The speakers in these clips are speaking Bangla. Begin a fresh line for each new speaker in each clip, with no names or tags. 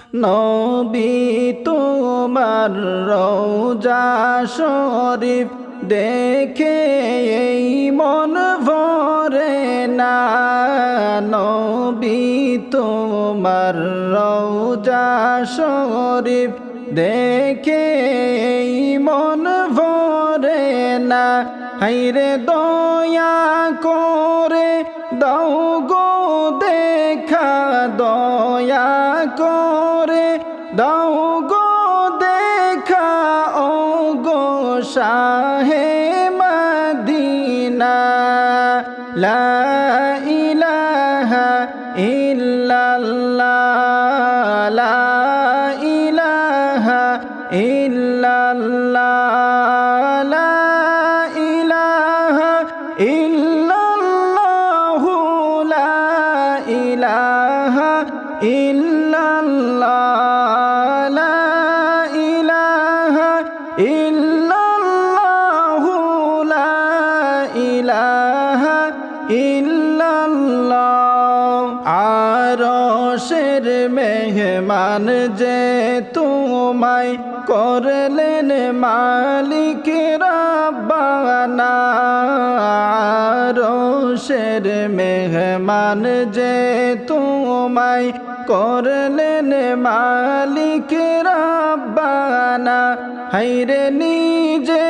নবী তোমার রোজা শরীফ দেখে এই মন ভরে না। নবী তোমার রোজা শরীফ দেখে এই মন ভরে না। হাইরে দয়া করে দাও ইলাহা মালিক আরশের মেহমান যে তোমায় করলেন মালিক রাব্বানা। হাইরে নিজে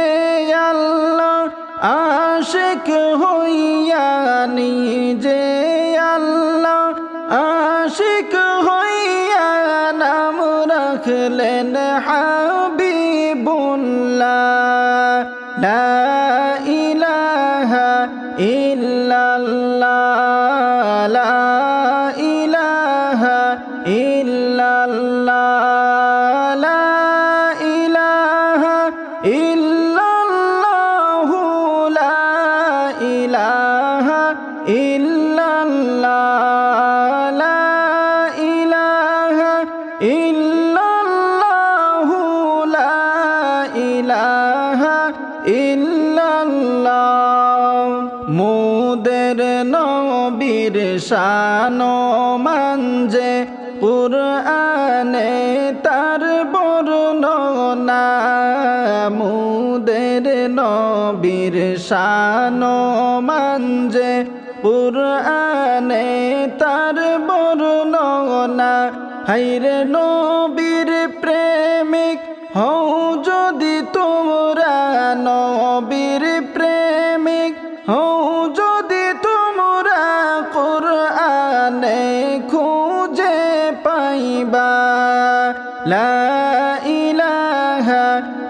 আল্লাহ আশিক হইয়া মুদের নবীর শান মানজে কুরআনে তার বর্ণনা মুদের নবীর শান মানজে কুরআনে তার বর্ণনা হাইরে নবীর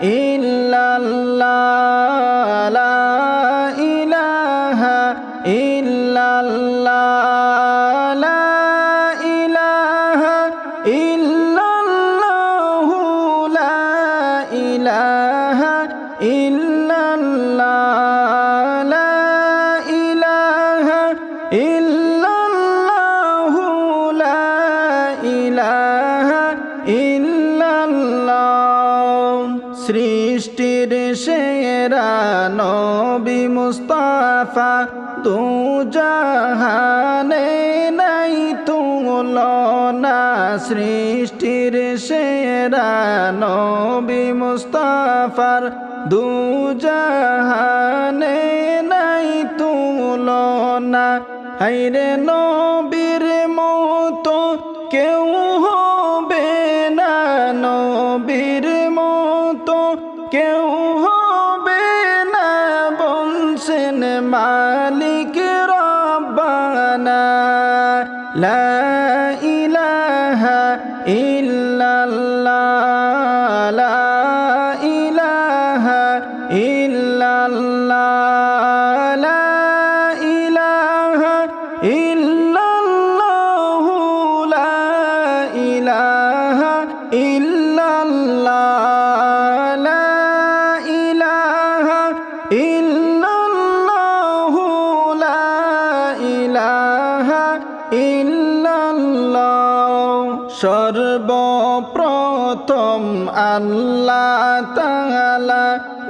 ইল্লাল্লাহ। নবী মুস্তাফা তু জাহানে নাই তুলনা সৃষ্টির সেরা নবী মুস্তাফার, দু জাহানে নাই তুলনা। হাইরে নবীর মতো কেউ হবে না, নবীর মতো কেউ সর্বপ্রথম আল্লাহ তাআলা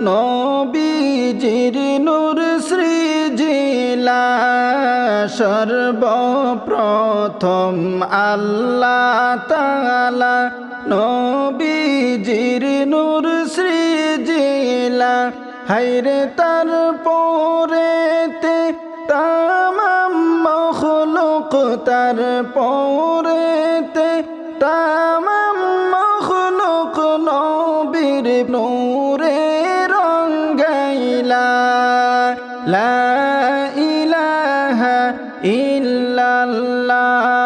নবীজির নূর সৃজিলা। সর্বপ্রথম আল্লাহ তাআলা নবীজির নূর সৃজিলা। হাইরে তার পরেতে তামাম মখলুক তার পরেতে তামাম মখলুক নবীর নূরে রঙ্গাইলা লা ইলাহা ইল্লাল্লাহ।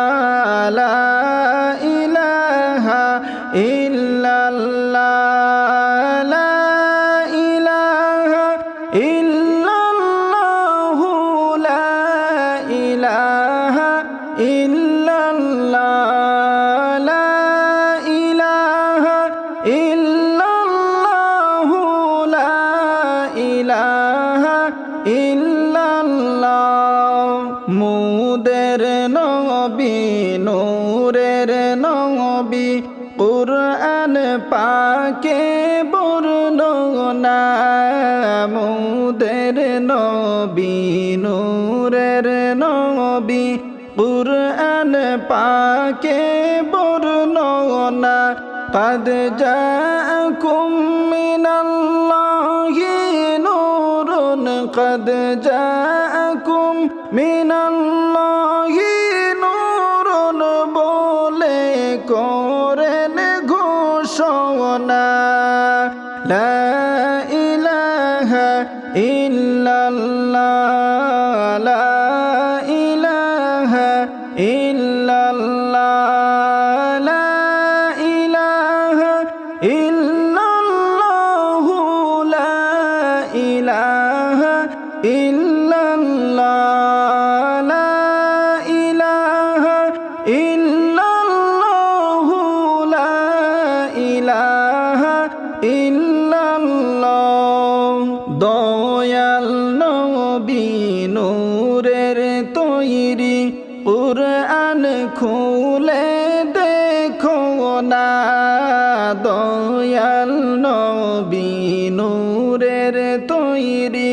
মুদের নবী নূরের নবী কুরআন পাকে বর্ণনা قد جاءكم من الله نور قد جاءكم দয়াল নবী নূরের তৈরি কুরআন খুলে দেখো না। দয়াল নবী নূরের তৈরি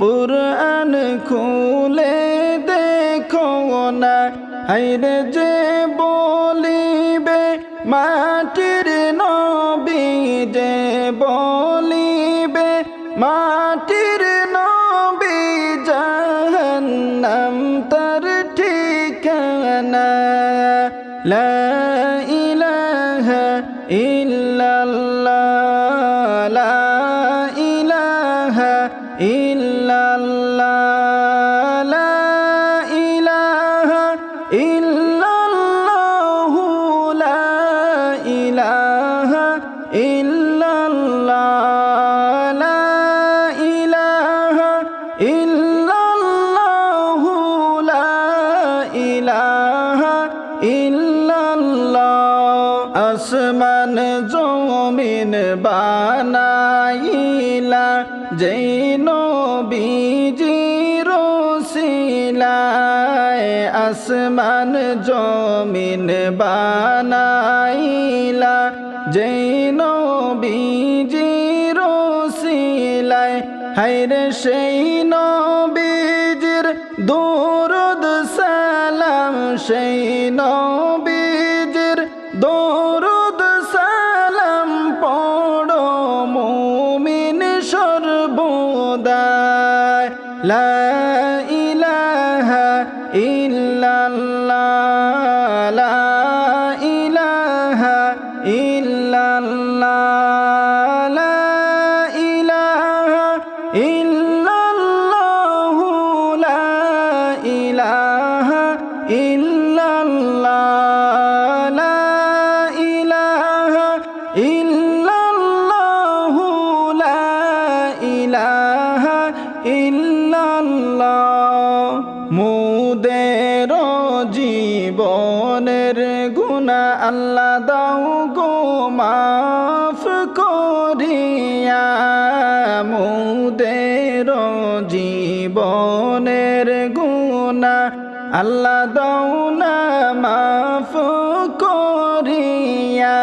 কুরআন খুলে দেখো না। হাইরে যে বলিবে মাটির নবী যে আসমান জমিন বানাইলা নবীজির রসিলায় আসমান জমিন বানাইলা নবীজির রসিলায় হাইরে সেই নবীজির দৌরদ সালাম সেই নবীজির দৌরদ সালাম পড়ো মুমিন সর্বদায় লা গুণা আল্লাহ দাও গো মাফ করিয়া। মুদের জীবনের গুনা আল্লাহ দাও না মাফ করিয়া।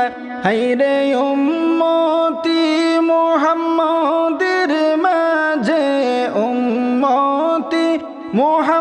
হাইরে উম্মতি মোহাম্মদের মাঝে, উম্মতি মোহাম্মদের